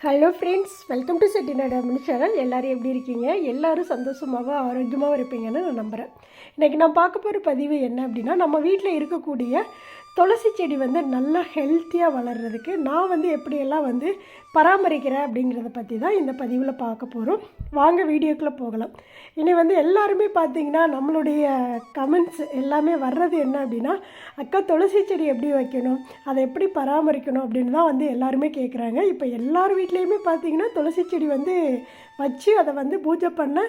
Hello friends welcome to Chettinad Amman channel எல்லோரும் எப்படி இருக்கீங்க? எல்லோரும் சந்தோஷமாகவும் ஆரோக்கியமாகவும் இருப்பீங்கன்னு நான் நம்புகிறேன் இன்றைக்கி நான் பார்க்க போகிற பதிவு என்ன அப்படின்னா நம்ம வீட்டில் இருக்கக்கூடிய துளசி செடி வந்து நல்லா ஹெல்த்தியாக வளர்கிறதுக்கு நான் வந்து எப்படியெல்லாம் வந்து பராமரிக்கிறேன் அப்படிங்கிறத பற்றி தான் இந்த பதிவில் பார்க்க போகிறோம் வாங்க வீடியோக்குள்ளே போகலாம். இனி வந்து எல்லாருமே பார்த்தீங்கன்னா நம்மளுடைய கமெண்ட்ஸ் எல்லாமே வர்றது என்ன அப்படின்னா அக்கா துளசி செடி எப்படி வைக்கணும்? அதை எப்படி பராமரிக்கணும்? அப்படின்னு தான் வந்து எல்லாருமே கேட்குறாங்க இப்போ எல்லார் வீட்லேயுமே பார்த்தீங்கன்னா துளசி செடி வந்து வச்சு அதை வந்து பூஜை பண்ண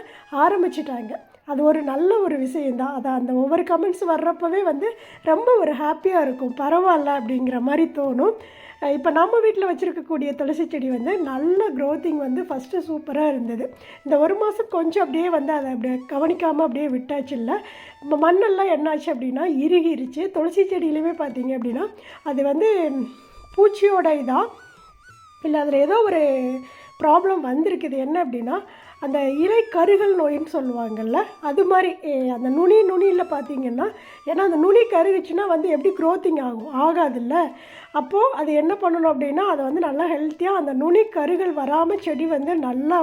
ஆரம்பிச்சிட்டாங்க. அது ஒரு நல்ல ஒரு விஷயந்தான் அதை அந்த ஒவ்வொரு கமெண்ட்ஸ் வர்றப்பவே வந்து ரொம்ப ஒரு ஹாப்பியாக இருக்கும். பரவாயில்ல அப்படிங்கிற மாதிரி தோணும். இப்போ நம்ம வீட்டில் வச்சுருக்கக்கூடிய துளசி செடி வந்து நல்ல க்ரோத்திங் வந்து ஃபஸ்ட்டு சூப்பராக இருந்தது. இந்த ஒரு மாதம் கொஞ்சம் அப்படியே வந்து அதை அப்படியே கவனிக்காமல் அப்படியே விட்டாச்சு இல்லை. இப்போ மண்ணெல்லாம் என்னாச்சு அப்படின்னா இறுகிருச்சு. துளசி செடியிலையுமே பார்த்தீங்க அப்படின்னா அது வந்து பூச்சியோட இதாக இல்லை அதில் ஏதோ ஒரு ப்ராப்ளம் வந்திருக்குது. என்ன அப்படின்னா அந்த இலை கருகல் நோயின்னு சொல்லுவாங்கல்ல அது மாதிரி அந்த நுனி நுனியில் பார்த்தீங்கன்னா ஏன்னா அந்த நுனி கருகுச்சுன்னா வந்து எப்படி க்ரோத்திங் ஆகும்? ஆகாதுல்ல. அப்போது அது என்ன பண்ணணும் அப்படின்னா அதை வந்து நல்லா ஹெல்த்தியாக அந்த நுனி கருகள் வராமல் செடி வந்து நல்லா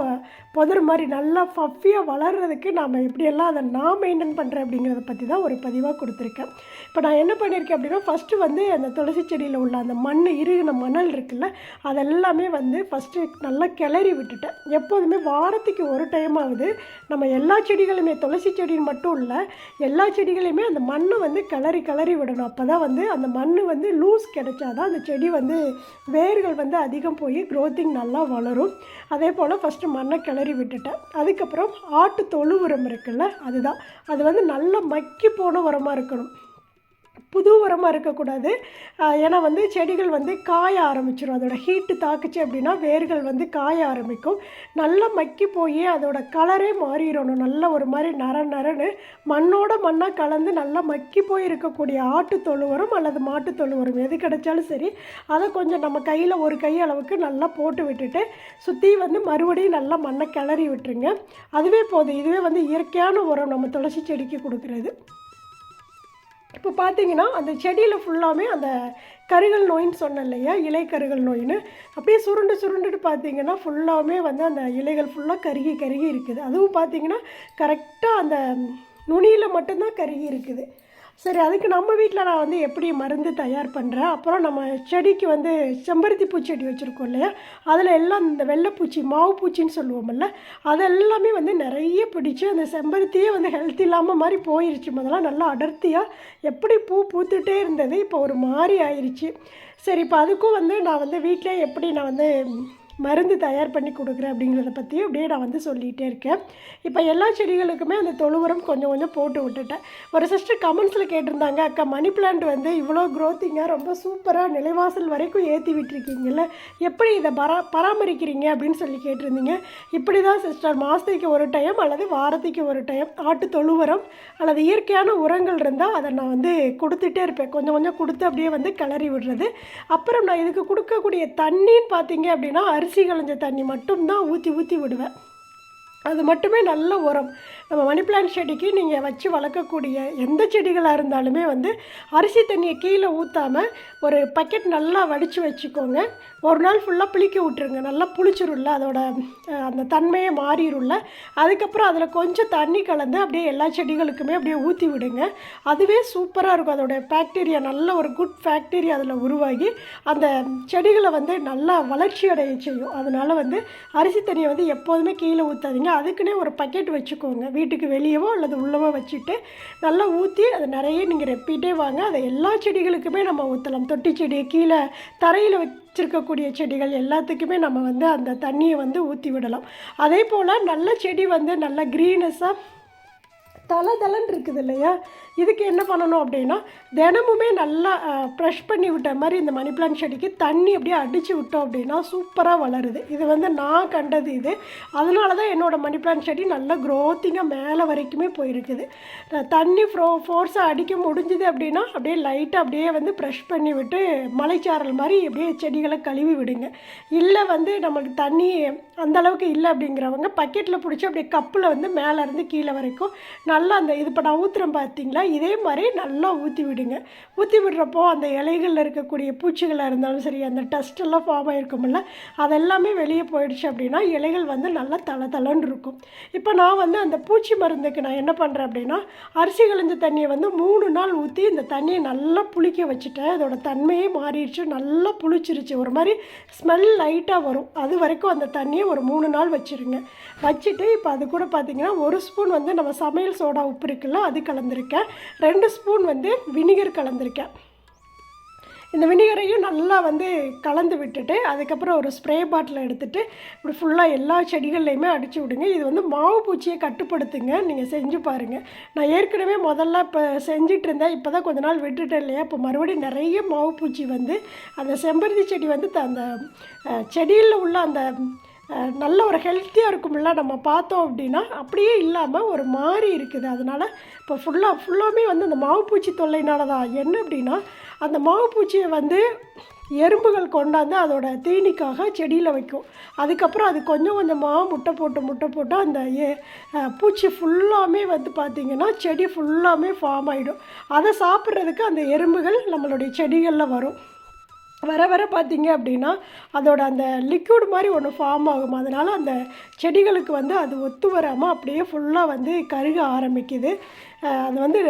புதர் மாதிரி நல்லா ஃபஃபியாக வளர்கிறதுக்கு நாம் எப்படியெல்லாம் அதை நான் மெயின்டைன் பண்ணுறேன் அப்படிங்கிறத பற்றி தான் ஒரு பதிவாக கொடுத்துருக்கேன். இப்போ நான் என்ன பண்ணியிருக்கேன் அப்படின்னா ஃபஸ்ட்டு வந்து அந்த துளசி செடியில் உள்ள அந்த மண் இறுகின மணல் இருக்குல்ல அதெல்லாமே வந்து ஃபஸ்ட்டு நல்லா கிளறி விட்டுட்டேன். எப்போதுமே வாரத்துக்கு ஒரு டைம் ஆகுது. நம்ம எல்லா செடிகளுமே துளசி செடின்னு மட்டும் இல்லை எல்லா செடிகளையுமே அந்த மண்ணை வந்து கிளறி கிளறி விடணும். அப்போ தான் வந்து அந்த மண் வந்து லூஸ் கிடைச்சாதான் அந்த செடி வந்து வேர்கள் வந்து அதிகம் போய் க்ரோத்திங் நல்லா வளரும். அதே போல் ஃபஸ்ட்டு மண்ணை கிளறி விட்டுட்டேன். அதுக்கப்புறம் ஆட்டு தொழு உரம் இருக்குல்ல அதுதான். அது வந்து நல்லா மக்கி போன உரமாக இருக்கணும். புது உரமாக இருக்கக்கூடாது. ஏன்னா வந்து செடிகள் வந்து காய ஆரம்பிச்சிடும் அதோட ஹீட்டு தாக்குச்சு அப்படின்னா வேர்கள் வந்து காய ஆரம்பிக்கும். நல்லா மக்கி போய் அதோட கலரே மாறிடணும். நல்ல ஒரு மாதிரி நர நரன்னு மண்ணோட மண்ணாக கலந்து நல்லா மக்கி போய் இருக்கக்கூடிய ஆட்டு தொழு உரம் அல்லது மாட்டு தொழு உரம் எது கிடைச்சாலும் சரி அதை கொஞ்சம் நம்ம கையில் ஒரு கை அளவுக்கு நல்லா போட்டு விட்டுட்டு சுற்றி வந்து மறுபடியும் நல்லா மண்ணை கிளறி விட்டுருங்க. அதுவே போதும். இதுவே வந்து இயற்கையான உரம் நம்ம துளசி செடிக்கு கொடுக்குறது. இப்போ பார்த்தீங்கன்னா அந்த செடியில் ஃபுல்லாமே அந்த கருகல் நோயின்னு சொன்னேன் இல்லையா? இலை கருகல் நோயின்னு. அப்படியே சுருண்டு சுருண்டுட்டு பார்த்தீங்கன்னா ஃபுல்லாமே வந்து அந்த இலைகள் ஃபுல்லாக கருகி கருகி இருக்குது. அதுவும் பார்த்தீங்கன்னா கரெக்டாக அந்த நுனியில் மட்டும்தான் கருகி இருக்குது. சரி அதுக்கு நம்ம வீட்டில் நான் வந்து எப்படி மருந்து தயார் பண்ணுறேன் அப்புறம் நம்ம செடிக்கு வந்து செம்பருத்தி பூச்செடி வச்சுருக்கோம் இல்லையா? அதில் எல்லாம் இந்த வெள்ளைப்பூச்சி மாவு பூச்சின்னு சொல்லுவோம்ல அதெல்லாமே வந்து நிறைய பிடிச்சி அந்த செம்பருத்தியே வந்து ஹெல்த் இல்லாமல் மாதிரி போயிருச்சு. முதல்ல நல்லா அடர்த்தியாக எப்படி பூ பூத்துட்டே இருந்தது இப்போ ஒரு மாதிரி ஆயிடுச்சு சரி இப்போ அதுக்கும் வந்து நான் வந்து வீட்டிலே எப்படி நான் வந்து மருந்து தயார் பண்ணி கொடுக்குறேன் அப்படிங்கிறத பற்றி அப்படியே நான் வந்து சொல்லிகிட்டே இருக்கேன். இப்போ எல்லா செடிகளுக்குமே அந்த தொழு உரம் கொஞ்சம் கொஞ்சம் போட்டு விட்டுட்டேன். ஒரு சிஸ்டர் கமெண்ட்ஸில் கேட்டிருந்தாங்க அக்கா மணி பிளான்ட் வந்து இவ்வளோ க்ரோத்திங்காக ரொம்ப சூப்பராக நிலைவாசல் வரைக்கும் ஏற்றி விட்டுருக்கீங்கல்ல எப்படி இதை பரா பராமரிக்கிறீங்க? அப்படின்னு சொல்லி கேட்டிருந்தீங்க. இப்படி தான் சிஸ்டர் மாதத்துக்கு ஒரு டைம் அல்லது வாரத்துக்கு ஒரு டைம் ஆட்டு தொழு உரம் அல்லது இயற்கையான உரங்கள் இருந்தால் அதை நான் வந்து கொடுத்துட்டே இருப்பேன். கொஞ்சம் கொஞ்சம் கொடுத்து அப்படியே வந்து கிளறி விடுறது. அப்புறம் நான் இதுக்கு கொடுக்கக்கூடிய தண்ணின்னு பார்த்தீங்க அப்படின்னா அரிசி களைஞ்ச தண்ணி மட்டும்தான் ஊற்றி ஊற்றி விடுவேன். அது மட்டுமே நல்ல உரம். நம்ம மணி பிளான்ட் செடிக்கு நீங்கள் வச்சு வளர்க்கக்கூடிய எந்த செடிகளாக இருந்தாலுமே வந்து அரிசி தண்ணியை கீழே ஊற்றாமல் ஒரு பக்கெட் நல்லா வடித்து வச்சுக்கோங்க. ஒரு நாள் ஃபுல்லாக புளிக்க விட்டுருங்க. நல்லா புளிச்சிரும்ல அதோட அந்த தன்மையே மாறிடும்ல. அதுக்கப்புறம் அதில் கொஞ்சம் தண்ணி கலந்து அப்படியே எல்லா செடிகளுக்குமே அப்படியே ஊற்றி விடுங்க. அதுவே சூப்பராக இருக்கும். அதோட பேக்டீரியா நல்ல ஒரு குட் பாக்டீரியா அதில் உருவாகி அந்த செடிகளை வந்து நல்லா வளர்ச்சி அடைய செய்யும். அதனால் வந்து அரிசி தண்ணியை வந்து எப்போதுமே கீழே ஊற்றாதீங்க அதுக்குன்னே ஒரு பக்கெட் வச்சுக்கோங்க. வீட்டுக்கு வெளியவோ அல்லது உள்ளவோ வச்சுட்டு நல்லா ஊற்றி அதை நிறைய நீங்கள் ரெப்பிட்டே வாங்க. அதை எல்லா செடிகளுக்குமே நம்ம ஊற்றலாம் தொட்டி செடி கீழே தரையில் வச்சுருக்கக்கூடிய செடிகள் எல்லாத்துக்குமே நம்ம வந்து அந்த தண்ணியை வந்து ஊற்றி விடலாம். அதே போல் நல்ல செடி வந்து நல்ல க்ரீனஸாக தலை தலைன்னு இருக்குது இல்லையா? இதுக்கு என்ன பண்ணணும் அப்படின்னா தினமுமே நல்லா ப்ரெஷ் பண்ணி விட்ட மாதிரி இந்த மணி பிளான் செடிக்கு தண்ணி அப்படியே அடித்து விட்டோம் அப்படின்னா சூப்பராக வளருது. இது வந்து நான் கண்டது இது. அதனால தான் என்னோடய மணி பிளான் செடி நல்லா க்ரோத்திங்காக மேலே வரைக்குமே போயிருக்குது. தண்ணி ஃப்ரோ ஃபோர்ஸாக அடிக்க முடிஞ்சுது அப்படின்னா அப்படியே லைட்டாக அப்படியே வந்து ப்ரெஷ் பண்ணி விட்டு மலைச்சாரல் மாதிரி அப்படியே செடிகளை கழுவி விடுங்க. இல்லை வந்து நம்மளுக்கு தண்ணி அந்த அளவுக்கு இல்லை அப்படிங்கிறவங்க பக்கெட்டில் பிடிச்சி அப்படியே கப்பில் வந்து மேலேருந்து கீழே வரைக்கும் நல்லா அந்த இது இப்போ நான் ஊற்றுறேன் பார்த்தீங்களா இதே மாதிரி நல்லா ஊற்றி விடுங்க. ஊற்றி விடுறப்போ அந்த இலைகளில் இருக்கக்கூடிய பூச்சிகளாக இருந்தாலும் சரி அந்த டஸ்ட்டெல்லாம் ஃபார்ம் ஆகிருக்கும்ல அதெல்லாமே வெளியே போயிடுச்சு அப்படின்னா இலைகள் வந்து நல்லா தலை தலைன்னு இருக்கும். இப்போ நான் வந்து அந்த பூச்சி மருந்துக்கு நான் என்ன பண்ணுறேன் அப்படின்னா அரிசி கழிஞ்ச தண்ணியை வந்து மூணு நாள் ஊற்றி இந்த தண்ணியை நல்லா புளிக்க வச்சுட்டேன். அதோட தன்மையே மாறிடுச்சு நல்லா புளிச்சிருச்சு. ஒரு மாதிரி ஸ்மெல் லைட்டாக வரும். அது வரைக்கும் அந்த தண்ணியை ஒரு மூணு நாள் வச்சுருங்க. வச்சுட்டு இப்போ அது கூட பார்த்திங்கன்னா ஒரு ஸ்பூன் வந்து நம்ம சமையல் சோடா உப்பு இருக்குல்ல அது கலந்துருக்கேன். ரெண்டு ஸ்பூன் வந்து வினிகர் கலந்துருக்கேன். இந்த வினிகரையும் நல்லா வந்து கலந்து விட்டுட்டு அதுக்கப்புறம் ஒரு ஸ்ப்ரே பாட்டில் எடுத்துகிட்டு இப்படி ஃபுல்லாக எல்லா செடிகள்லையுமே அடித்து விடுங்க. இது வந்து மாவு பூச்சியை கட்டுப்படுத்துங்க. நீங்கள் செஞ்சு பாருங்கள் நான் ஏற்கனவே முதல்ல இப்போ செஞ்சிட்டு இருந்தேன். இப்போ தான் கொஞ்ச நாள் விட்டுட்டேன் இல்லையா? இப்போ மறுபடியும் நிறைய மாவு பூச்சி வந்து அந்த செம்பருத்தி செடி வந்து த- அந்த செடியில் உள்ள அந்த நல்ல ஒரு ஹெல்த்தியாக இருக்கும்ல நம்ம பார்த்தோம் அப்படின்னா அப்படியே இல்லாமல் ஒரு மாதிரி இருக்குது. அதனால் இப்போ ஃபுல்லாக ஃபுல்லாமே வந்து அந்த மாவுப்பூச்சி தொல்லைனால தான். என்ன அப்படின்னா அந்த மாவுப்பூச்சியை வந்து எறும்புகள் கொண்டாந்து அதோட தீனிக்காக செடியில் வைக்கும். அதுக்கப்புறம் அது கொஞ்சம் கொஞ்சமாக முட்டை போட்டு முட்டை போட்டு அந்த ஏ- பூச்சி ஃபுல்லாமே வந்து பார்த்திங்கன்னா செடி ஃபுல்லாமே ஃபார்ம் ஆகிடும் அதை சாப்பிட்றதுக்கு அந்த எறும்புகள் நம்மளுடைய செடிகளில் வரும். வர வர பார்த்திங்க அப்படின்னா அதோட அந்த லிக்விட் மாதிரி ஒன்று ஃபார்ம் ஆகும். அதனால் அந்த செடிகளுக்கு வந்து அது ஒத்து வராமல் அப்படியே ஃபுல்லாக வந்து கருக ஆரம்பிக்குது. அது வந்து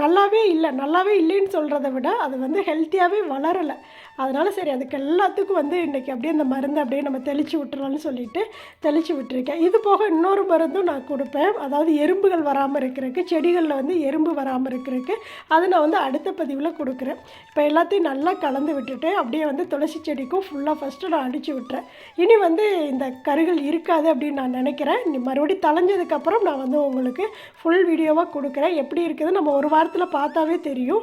நல்லாவே இல்லை நல்லாவே இல்லைன்னு சொல்கிறத விட அது வந்து ஹெல்த்தியாகவே வளரலை. அதனால் சரி அதுக்கு எல்லாத்துக்கும் வந்து இன்றைக்கி அப்படியே அந்த மருந்து அப்படியே நம்ம தெளித்து விட்டுறலாம்னு சொல்லிட்டு தெளித்து விட்டுருக்கேன். இது போக இன்னொரு மருந்தும் நான் கொடுப்பேன். அதாவது எறும்புகள் வராமல் இருக்கிறதுக்கு செடிகளில் வந்து எறும்பு வராமல் இருக்கிறதுக்கு அது நான் வந்து அடுத்த பதிவில் கொடுக்குறேன். இப்போ எல்லாத்தையும் நல்லா கலந்து விட்டுட்டு அப்படியே வந்து துளசி செடிக்கும் ஃபுல்லாக ஃபஸ்ட்டு நான் அடித்து விட்டுறேன். இனி வந்து இந்த கருகள் இருக்காது அப்படின்னு நான் நினைக்கிறேன். இனி மறுபடியும் தளைஞ்சதுக்கப்புறம் நான் வந்து உங்களுக்கு ஃபுல் வீடியோவாக கொடுக்குறேன். எப்படி இருக்குது நம்ம ஒரு வாரத்தில் பார்த்தாவே தெரியும்.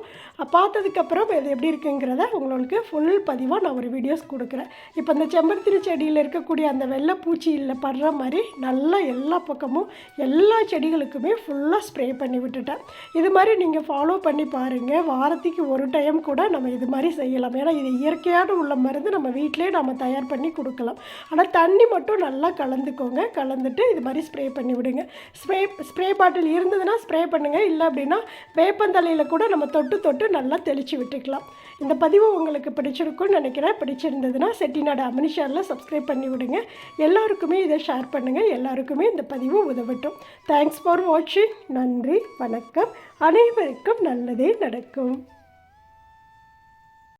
பார்த்ததுக்கப்புறம் இது எப்படி இருக்குங்கிறத உங்களுக்கு ஃபுல் பதிவாக நான் ஒரு வீடியோஸ் கொடுக்குறேன். இப்போ இந்த செம்பருத்திரி செடியில் இருக்கக்கூடிய அந்த வெள்ளை பூச்சியில் படுற மாதிரி நல்லா எல்லா பக்கமும் எல்லா செடிகளுக்குமே ஃபுல்லாக ஸ்ப்ரே பண்ணி விட்டுட்டேன். இது மாதிரி நீங்கள் ஃபாலோ பண்ணி பாருங்கள் வாரத்துக்கு ஒரு டைம் கூட நம்ம இது மாதிரி செய்யலாம். ஏன்னா இது இயற்கையான உள்ள மருந்து நம்ம வீட்டிலே நம்ம தயார் பண்ணி கொடுக்கலாம். ஆனால் தண்ணி மட்டும் நல்லா கலந்துக்கோங்க. கலந்துட்டு இது மாதிரி ஸ்ப்ரே பண்ணி விடுங்க. ஸ்ப்ரே ஸ்ப்ரே பாட்டில் இருந்ததுன்னா ஸ்ப்ரே பண்ணுங்கள் இல்லை அப்படின்னா வேப்பந்தலையில் கூட நம்ம தொட்டு தொட்டு நல்லா தெளித்து விட்டுக்கலாம். இந்த பதிவு உங்களுக்கு பிடிச்சிருக்கும்னு நினைக்கிறேன். பிடிச்சிருந்ததுன்னா செட்டிநாடு அமினிஷாரில் சப்ஸ்கிரைப் பண்ணி விடுங்க. எல்லாருக்குமே இதை ஷேர் பண்ணுங்கள் எல்லாருக்குமே இந்த பதிவு உதவட்டும். தேங்க்ஸ் ஃபார் வாட்சிங் நன்றி வணக்கம். அனைவருக்கும் நல்லதே நடக்கும்.